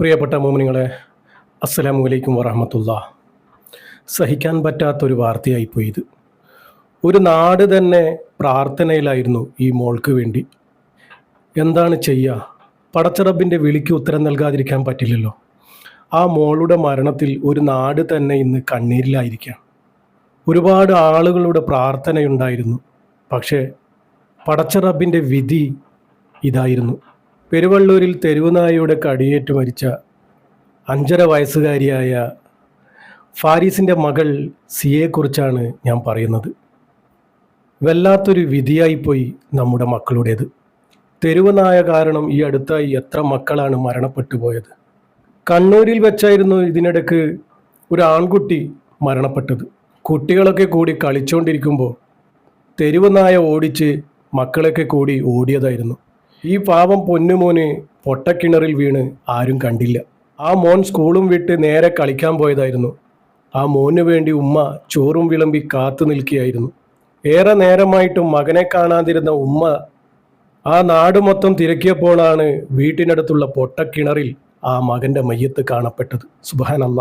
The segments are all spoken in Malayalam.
പ്രിയപ്പെട്ട മോമിനികളെ അസ്സലാമു അലൈക്കും വറഹമത്തുള്ള. സഹിക്കാൻ പറ്റാത്തൊരു വാർത്തയായിപ്പോയി ഇത് ഒരു നാട് തന്നെ പ്രാർത്ഥനയിലായിരുന്നു ഈ മോൾക്ക് വേണ്ടി. എന്താണ് ചെയ്യുക പടച്ചറബിന്റെ വിളിക്ക് ഉത്തരം നൽകാതിരിക്കാൻ പറ്റില്ലല്ലോ. ആ മോളുടെ മരണത്തിൽ ഒരു നാട് തന്നെ ഇന്ന് കണ്ണീരിലായിരിക്കാം. ഒരുപാട് ആളുകളുടെ പ്രാർത്ഥനയുണ്ടായിരുന്നു. പക്ഷേ പടച്ചറബിന്റെ വിധി ഇതായിരുന്നു. പെരുവള്ളൂരിൽ തെരുവുനായയുടെ കടിയേറ്റ് മരിച്ച അഞ്ചര വയസ്സുകാരിയായ ഫാരീസിന്റെ മകൾ സിയെക്കുറിച്ചാണ് ഞാൻ പറയുന്നത്. വല്ലാത്തൊരു വിധിയായിപ്പോയി നമ്മുടെ മക്കളുടേത്. തെരുവുനായ കാരണം ഈ അടുത്തായി എത്ര മക്കളാണ് മരണപ്പെട്ടു പോയത്. കണ്ണൂരിൽ വെച്ചായിരുന്നു ഇതിനിടക്ക് ഒരു ആൺകുട്ടി മരണപ്പെട്ടത്. കുട്ടികളൊക്കെ കൂടി കളിച്ചുകൊണ്ടിരിക്കുമ്പോൾ തെരുവുനായ ഓടിച്ച് മക്കളൊക്കെ കൂടി ഓടിയതായിരുന്നു. ഈ പാവം പൊന്നുമോന് പൊട്ടക്കിണറിൽ വീണ് ആരും കണ്ടില്ല. ആ മോൻ സ്കൂളും വിട്ട് നേരെ കളിക്കാൻ പോയതായിരുന്നു. ആ മോന് വേണ്ടി ഉമ്മ ചോറും വിളമ്പി കാത്തു നിൽക്കുകയായിരുന്നു. ഏറെ നേരമായിട്ടും മകനെ കാണാതിരുന്ന ഉമ്മ ആ നാട് മൊത്തം തിരക്കിയപ്പോഴാണ് വീട്ടിനടുത്തുള്ള പൊട്ടക്കിണറിൽ ആ മകന്റെ മയ്യത്ത് കാണപ്പെട്ടത്. സുബാനല്ല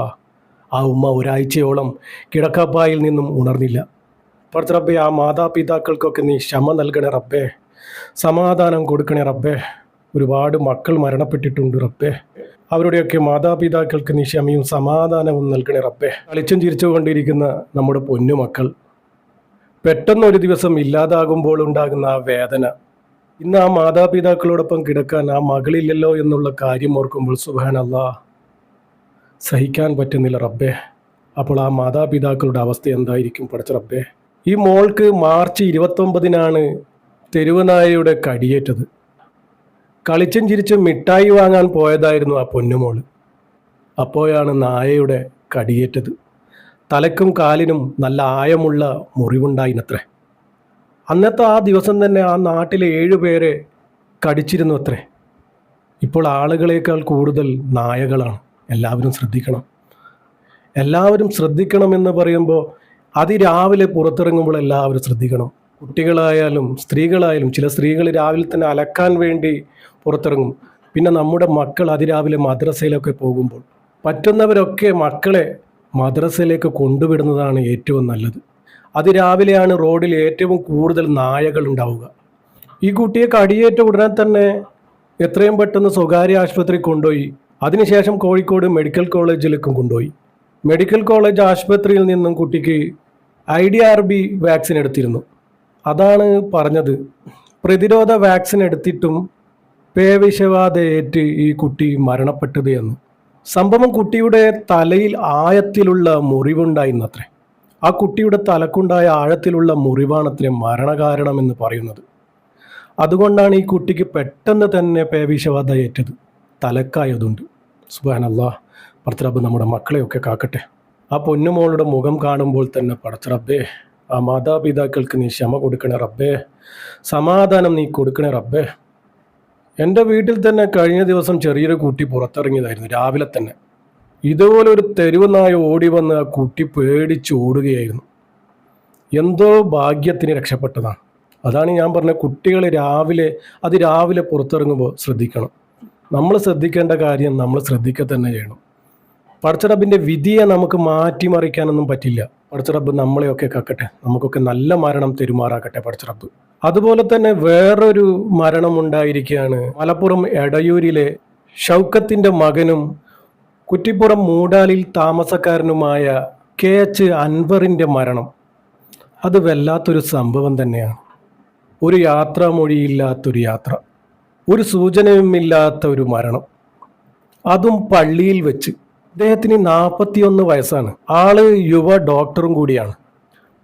ആ ഉമ്മ ഒരാഴ്ചയോളം കിടക്കപ്പായിൽ നിന്നും ഉണർന്നില്ല. പറഞ്ഞ റബ്ബെ ആ മാതാപിതാക്കൾക്കൊക്കെ നീ ക്ഷമ നൽകണേ റബ്ബേ. സമാധാനം കൊടുക്കണേ റബ്ബേ. ഒരുപാട് മക്കൾ മരണപ്പെട്ടിട്ടുണ്ട് റബ്ബേ. അവരുടെയൊക്കെ മാതാപിതാക്കൾക്ക് നീ സമാധാനവും നൽകണേ റബ്ബേ. കളിച്ചും ചിരിച്ചു കൊണ്ടിരിക്കുന്ന നമ്മുടെ പൊന്നു മക്കൾ. പെട്ടെന്നൊരു ദിവസം ഇല്ലാതാകുമ്പോൾ ഉണ്ടാകുന്ന ആ വേദന. ഇന്ന് ആ മാതാപിതാക്കളോടൊപ്പം കിടക്കാൻ ആ മകളില്ലല്ലോ എന്നുള്ള കാര്യം ഓർക്കുമ്പോൾ സുബാനല്ലാ സഹിക്കാൻ പറ്റുന്നില്ല റബ്ബേ. അപ്പോൾ ആ മാതാപിതാക്കളുടെ അവസ്ഥ എന്തായിരിക്കും പഠിച്ച റബ്ബേ? ഈ മോൾക്ക് മാർച്ച് ഇരുപത്തൊമ്പതിനാണ് തെരുവുനായയുടെ കടിയേറ്റത്. കളിച്ചും ചിരിച്ചും മിഠായി വാങ്ങാൻ പോയതായിരുന്നു ആ പൊന്നുമോൾ. അപ്പോഴാണ് നായയുടെ കടിയേറ്റത്. തലക്കും കാലിനും നല്ല ആയമുള്ള മുറിവുണ്ടായിനത്രേ. അന്നത്തെ ആ ദിവസം തന്നെ ആ നാട്ടിലെ ഏഴുപേരെ കടിച്ചിരുന്നു അത്രേ ഇപ്പോൾ ആളുകളേക്കാൾ കൂടുതൽ നായകളാണ്. എല്ലാവരും ശ്രദ്ധിക്കണം. എല്ലാവരും ശ്രദ്ധിക്കണമെന്ന് പറയുമ്പോൾ അതിരാവിലെ പുറത്തിറങ്ങുമ്പോൾ എല്ലാവരും ശ്രദ്ധിക്കണം. കുട്ടികളായാലും സ്ത്രീകളായാലും ചില സ്ത്രീകൾ രാവിലെ തന്നെ അലക്കാൻ വേണ്ടി പുറത്തിറങ്ങും. പിന്നെ നമ്മുടെ മക്കൾ അതിരാവിലെ മദ്രസയിലൊക്കെ പോകുമ്പോൾ പറ്റുന്നവരൊക്കെ മക്കളെ മദ്രസയിലേക്ക് കൊണ്ടുവിടുന്നതാണ് ഏറ്റവും നല്ലത്. അതിരാവിലെയാണ് റോഡിൽ ഏറ്റവും കൂടുതൽ നായകൾ ഉണ്ടാവുക. ഈ കുട്ടിയെ കടിയേറ്റ ഉടനെ തന്നെ എത്രയും പെട്ടെന്ന് സ്വകാര്യ ആശുപത്രി കൊണ്ടുപോയി. അതിനുശേഷം കോഴിക്കോട് മെഡിക്കൽ കോളേജിലേക്കും കൊണ്ടുപോയി. മെഡിക്കൽ കോളേജ് ആശുപത്രിയിൽ നിന്നും കുട്ടിക്ക് I D R B vaccine എടുത്തിരുന്നു. അതാണ് പറഞ്ഞത്. പ്രതിരോധ വാക്സിൻ എടുത്തിട്ടും പേവിഷബാധയേറ്റ് ഈ കുട്ടി മരണപ്പെട്ടത് എന്ന്. സംഭവം കുട്ടിയുടെ തലയിൽ ആഴത്തിലുള്ള മുറിവുണ്ടായിരുന്നത്രേ. ആ കുട്ടിയുടെ തലക്കുണ്ടായ ആഴത്തിലുള്ള മുറിവാണത്രേ മരണകാരണമെന്ന് പറയുന്നത്. അതുകൊണ്ടാണ് ഈ കുട്ടിക്ക് പെട്ടെന്ന് തന്നെ പേവിഷബാധ ഏറ്റത്. തലക്കായതുണ്ട്. സുബാനല്ലാ പടച്ചറബ് നമ്മുടെ മക്കളെയൊക്കെ കാക്കട്ടെ. ആ പൊന്നുമോളുടെ മുഖം കാണുമ്പോൾ തന്നെ പടച്ചറബേ ആ മാതാപിതാക്കൾക്ക് നീ ക്ഷമ കൊടുക്കണേ റബ്ബേ. സമാധാനം നീ കൊടുക്കണേ റബ്ബേ. എന്റെ വീട്ടിൽ തന്നെ കഴിഞ്ഞ ദിവസം ചെറിയൊരു കുട്ടി പുറത്തിറങ്ങിയതായിരുന്നു രാവിലെ തന്നെ. ഇതുപോലെ ഒരു തെരുവ് നായ ഓടി വന്ന് ആ കുട്ടി പേടിച്ച് ഓടുകയായിരുന്നു. എന്തോ ഭാഗ്യത്തിന് രക്ഷപ്പെട്ടതാണ് അതാണ് ഞാൻ പറഞ്ഞ കുട്ടികൾ രാവിലെ അത് രാവിലെ പുറത്തിറങ്ങുമ്പോൾ ശ്രദ്ധിക്കണം. നമ്മൾ ശ്രദ്ധിക്കേണ്ട കാര്യം നമ്മൾ ശ്രദ്ധിക്കുക തന്നെ ചെയ്യണം. പടച്ചടപ്പിന്റെ വിധിയെ നമുക്ക് മാറ്റിമറിക്കാനൊന്നും പറ്റില്ല. പടച്ചറബ് നമ്മളെയൊക്കെ കക്കട്ടെ. നമുക്കൊക്കെ നല്ല മരണം തെരുമാറാക്കട്ടെ പഠിച്ചറബ് അതുപോലെ തന്നെ വേറൊരു മരണം ഉണ്ടായിരിക്കുകയാണ് മലപ്പുറം എടയൂരിലെ ഷൗക്കത്തിന്റെ മകനും കുറ്റിപ്പുറം മൂടാലിൽ താമസക്കാരനുമായ കെ എച്ച് അൻവറിന്റെ മരണം. അത് വല്ലാത്തൊരു സംഭവം തന്നെയാണ്. ഒരു യാത്രാമൊഴിയില്ലാത്തൊരു യാത്ര. ഒരു സൂചനയുമില്ലാത്ത ഒരു മരണം. അതും പള്ളിയിൽ വെച്ച്. അദ്ദേഹത്തിന് നാൽപ്പത്തിയൊന്ന് വയസ്സാണ്. ആൾ യുവ ഡോക്ടറും കൂടിയാണ്.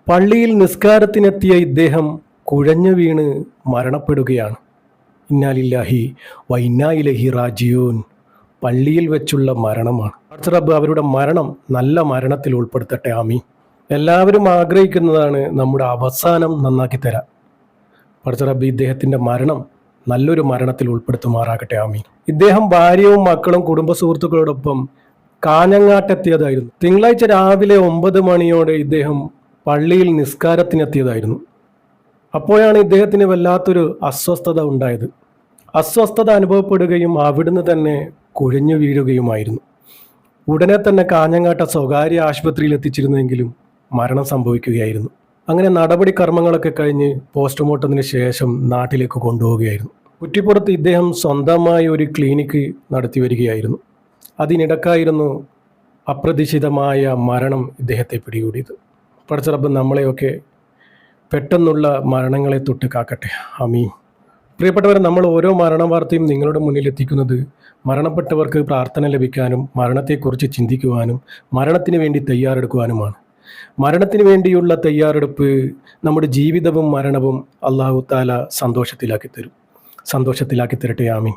പള്ളിയിൽ നിസ്കാരത്തിനെത്തിയ ഇദ്ദേഹം കുഴഞ്ഞു വീണ് മരണപ്പെടുകയാണ്. ഇന്നാലില്ലാഹി വൈനായിലഹി റാജിയൂൻ പള്ളിയിൽ വെച്ചുള്ള മരണമാണ്. റബ്ബ് അവരുടെ മരണം നല്ല മരണത്തിൽ ഉൾപ്പെടുത്തട്ടെ. ആമി എല്ലാവരും ആഗ്രഹിക്കുന്നതാണ് നമ്മുടെ അവസാനം നന്നാക്കി തരാം പടച്ചറബ് ഇദ്ദേഹത്തിന്റെ മരണം നല്ലൊരു മരണത്തിൽ ഉൾപ്പെടുത്തുമാറാകട്ടെ. ആമീൻ. ഇദ്ദേഹം ഭാര്യയും മക്കളും കുടുംബ സുഹൃത്തുക്കളോടൊപ്പം കാഞ്ഞങ്ങാട്ടെത്തിയതായിരുന്നു. തിങ്കളാഴ്ച രാവിലെ ഒമ്പത് മണിയോടെ ഇദ്ദേഹം പള്ളിയിൽ നിസ്കാരത്തിനെത്തിയതായിരുന്നു. അപ്പോഴാണ് ഇദ്ദേഹത്തിന് വല്ലാത്തൊരു അസ്വസ്ഥത ഉണ്ടായത്. അസ്വസ്ഥത അനുഭവപ്പെടുകയും അവിടുന്ന് തന്നെ കുഴഞ്ഞു വീഴുകയുമായിരുന്നു. ഉടനെ തന്നെ കാഞ്ഞങ്ങാട്ട സ്വകാര്യ ആശുപത്രിയിൽ എത്തിച്ചിരുന്നെങ്കിലും മരണം സംഭവിക്കുകയായിരുന്നു. അങ്ങനെ നടപടി കർമ്മങ്ങളൊക്കെ കഴിഞ്ഞ് പോസ്റ്റ്മോർട്ടത്തിന് ശേഷം നാട്ടിലേക്ക് കൊണ്ടുപോവുകയായിരുന്നു. കുറ്റിപ്പുറത്ത് ഇദ്ദേഹം സ്വന്തമായി ഒരു ക്ലിനിക്ക് നടത്തി വരികയായിരുന്നു. അതിനിടക്കായിരുന്നു അപ്രതീക്ഷിതമായ മരണം ഇദ്ദേഹത്തെ പിടികൂടിയത്. പടച്ചറബ് നമ്മളെയൊക്കെ പെട്ടെന്നുള്ള മരണങ്ങളെ തൊട്ട് കാക്കട്ടെ. അമീൻ പ്രിയപ്പെട്ടവരെ നമ്മൾ ഓരോ മരണ വാർത്തയും നിങ്ങളുടെ മുന്നിൽ എത്തിക്കുന്നത് മരണപ്പെട്ടവർക്ക് പ്രാർത്ഥന ലഭിക്കാനും മരണത്തെക്കുറിച്ച് ചിന്തിക്കുവാനും മരണത്തിന് വേണ്ടി തയ്യാറെടുക്കുവാനുമാണ്. മരണത്തിന് വേണ്ടിയുള്ള തയ്യാറെടുപ്പ് നമ്മുടെ ജീവിതവും മരണവും അള്ളാഹു താല സന്തോഷത്തിലാക്കി തരും. സന്തോഷത്തിലാക്കി തരട്ടെ. ആമീൻ.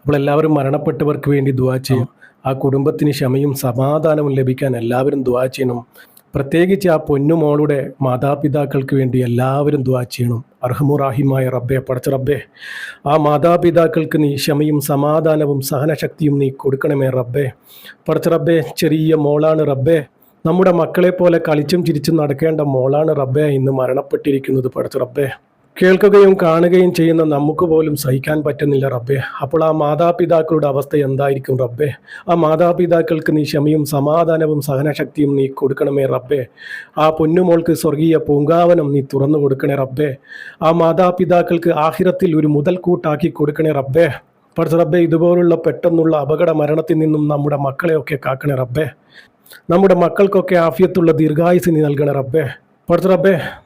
അപ്പോൾ എല്ലാവരും മരണപ്പെട്ടവർക്ക് വേണ്ടി ദുവാ ചെയ്യും. ആ കുടുംബത്തിന് ക്ഷമയും സമാധാനവും ലഭിക്കാൻ എല്ലാവരും ദുവാ ചെയ്യണം. പ്രത്യേകിച്ച് ആ പൊന്നുമോളുടെ മാതാപിതാക്കൾക്ക് വേണ്ടി എല്ലാവരും ദുവാ ചെയ്യണം. അർഹമുറാഹിമായ റബ്ബെ പടച്ച റബ്ബെ. ആ മാതാപിതാക്കൾക്ക് നീ ക്ഷമയും സമാധാനവും സഹനശക്തിയും നീ കൊടുക്കണമേ റബ്ബെ. പടച്ച റബ്ബെ ചെറിയ മോളാണ് റബ്ബെ. നമ്മുടെ മക്കളെ പോലെ കളിച്ചും ചിരിച്ചും നടക്കേണ്ട മോളാണ് റബ്ബെ. ഇന്ന് മരണപ്പെട്ടിരിക്കുന്നത് പടച്ച റബ്ബെ. കേൾക്കുകയും കാണുകയും ചെയ്യുന്ന നമുക്ക് പോലും സഹിക്കാൻ പറ്റുന്നില്ല റബ്ബെ. അപ്പോൾ ആ മാതാപിതാക്കളുടെ അവസ്ഥ എന്തായിരിക്കും റബ്ബെ? ആ മാതാപിതാക്കൾക്ക് നീ ക്ഷമയും സമാധാനവും സഹനശക്തിയും നീ കൊടുക്കണമേ റബ്ബെ. ആ പൊന്നുമോൾക്ക് സ്വർഗീയ പൂങ്കാവനം നീ തുറന്നു കൊടുക്കണേ റബ്ബെ. ആ മാതാപിതാക്കൾക്ക് ആഹിരത്തിൽ ഒരു മുതൽക്കൂട്ടാക്കി കൊടുക്കണേ റബ്ബെ. പഠിച്ച റബ്ബെ ഇതുപോലുള്ള പെട്ടെന്നുള്ള അപകട മരണത്തിൽ നിന്നും നമ്മുടെ മക്കളെയൊക്കെ കാക്കണേ റബ്ബെ. നമ്മുടെ മക്കൾക്കൊക്കെ ആഫിയത്തുള്ള ദീർഘായുസ് നീ നൽകണേ റബ്ബെ. പഠിച്ച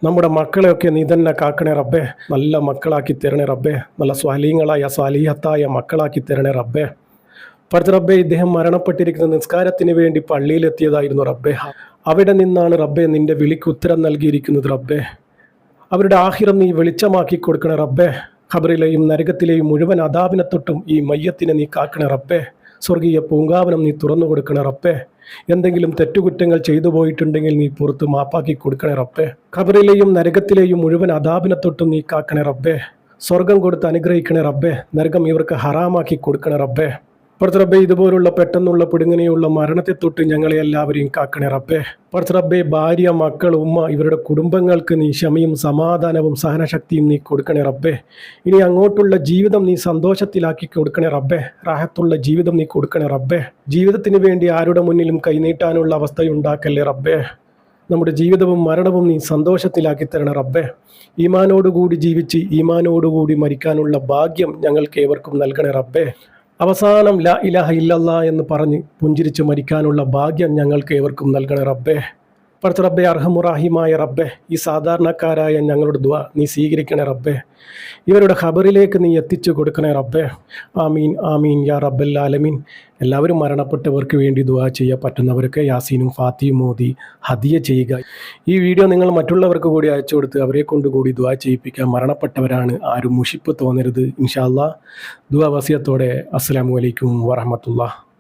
നമ്മുടെ മക്കളെയൊക്കെ നീ തന്നെ കാക്കണേ റബ്ബേ. നല്ല മക്കളാക്കി തരണേ റബ്ബേ. നല്ല സ്വാലീങ്ങളായ സ്വാലീഹത്തായ മക്കളാക്കി തരണേ റബ്ബേ. പഠിച്ച റബ്ബേ ഇദ്ദേഹം മരണപ്പെട്ടിരിക്കുന്ന നിസ്കാരത്തിന് വേണ്ടി പള്ളിയിലെത്തിയതായിരുന്നു റബ്ബേ. അവിടെ നിന്നാണ് റബ്ബേ നിന്റെ വിളിക്ക് ഉത്തരം നൽകിയിരിക്കുന്നത് റബ്ബേ. അവരുടെ ആഹിരം നീ വെളിച്ചമാക്കി കൊടുക്കണേ റബ്ബേ. ഖബറിലെയും നരകത്തിലെയും മുഴുവൻ അതാപിനെ തൊട്ടും ഈ മയ്യത്തിനെ നീ കാക്കണേ റബ്ബേ. സ്വർഗീയ പൂങ്കാവനം നീ തുറന്നു കൊടുക്കണേ റബ്ബേ. എന്തെങ്കിലും തെറ്റുകുറ്റങ്ങൾ ചെയ്തു പോയിട്ടുണ്ടെങ്കിൽ നീ പുറത്ത് മാപ്പാക്കി കൊടുക്കണേ റബ്ബേ. ഖബറിലെയും നരകത്തിലെയും മുഴുവൻ അതാപിനെ തൊട്ടും നീ കാക്കണേ റബ്ബേ. സ്വർഗം കൊടുത്ത് അനുഗ്രഹിക്കണേ റബ്ബേ. നരകം ഇവർക്ക് ഹറാമാക്കി കൊടുക്കണേ റബ്ബേ. പടച്ച റബ്ബേ ഇതുപോലുള്ള പെട്ടെന്നുള്ള പിടുങ്ങനെയുള്ള മരണത്തെ തൊട്ട് ഞങ്ങളെ എല്ലാവരെയും കാക്കണേ റബ്ബേ. പടച്ച റബ്ബേ ഭാര്യ മക്കൾ ഉമ്മ ഇവരുടെ കുടുംബങ്ങൾക്ക് നീ ക്ഷമയും സമാധാനവും സഹനശക്തിയും നീ കൊടുക്കണേ റബ്ബേ. ഇനി അങ്ങോട്ടുള്ള ജീവിതം നീ സന്തോഷത്തിലാക്കി കൊടുക്കണേ റബ്ബേ. റാഹത്തുള്ള ജീവിതം നീ കൊടുക്കണേ റബ്ബേ. ജീവിതത്തിന് വേണ്ടി ആരുടെ മുന്നിലും കൈനീട്ടാനുള്ള അവസ്ഥയുണ്ടാക്കല്ലേ റബ്ബേ. നമ്മുടെ ജീവിതവും മരണവും നീ സന്തോഷത്തിലാക്കി തരണ റബ്ബേ. ഈമാനോടുകൂടി ജീവിച്ച് ഈമാനോടുകൂടി മരിക്കാനുള്ള ഭാഗ്യം ഞങ്ങൾക്ക് ഏവർക്കും നൽകണേ റബ്ബേ. അവസാനം ലാ ഇലാഹ ഇല്ലല്ലാ എന്ന് പറഞ്ഞ് പുഞ്ചിരിച്ച് മരിക്കാനുള്ള ഭാഗ്യം ഞങ്ങൾക്ക് ഏവർക്കും നൽകണേ റബ്ബേ. പടച്ച റബ്ബെ അർഹമുറാഹിമായ റബ്ബെ ഈ സാധാരണക്കാരായ ഞങ്ങളുടെ ദ്വ നീ സ്വീകരിക്കണേ റബ്ബെ. ഇവരുടെ ഖബറിലേക്ക് നീ എത്തിച്ചു കൊടുക്കണേ റബ്ബെ. ആമീൻ ആമീൻ യാ റബ്ബൽ ആലമീൻ. എല്ലാവരും മരണപ്പെട്ടവർക്ക് വേണ്ടി ദുവാ ചെയ്യാൻ പറ്റുന്നവരൊക്കെ യാസീനും ഫാത്തിയും മോദി ഹദിയ ചെയ്യുക. ഈ വീഡിയോ നിങ്ങൾ മറ്റുള്ളവർക്ക് കൂടി അയച്ചു കൊടുത്ത് അവരെ കൊണ്ട് കൂടി ദുവാ ചെയ്യിപ്പിക്കാൻ മരണപ്പെട്ടവരാണ്. ആരും മുഷിപ്പ് തോന്നരുത്. ഇൻഷാല്ലാ ദുവാ വസിയത്തോടെ. അസ്സാം അലൈക്കും വറഹമത്തുള്ള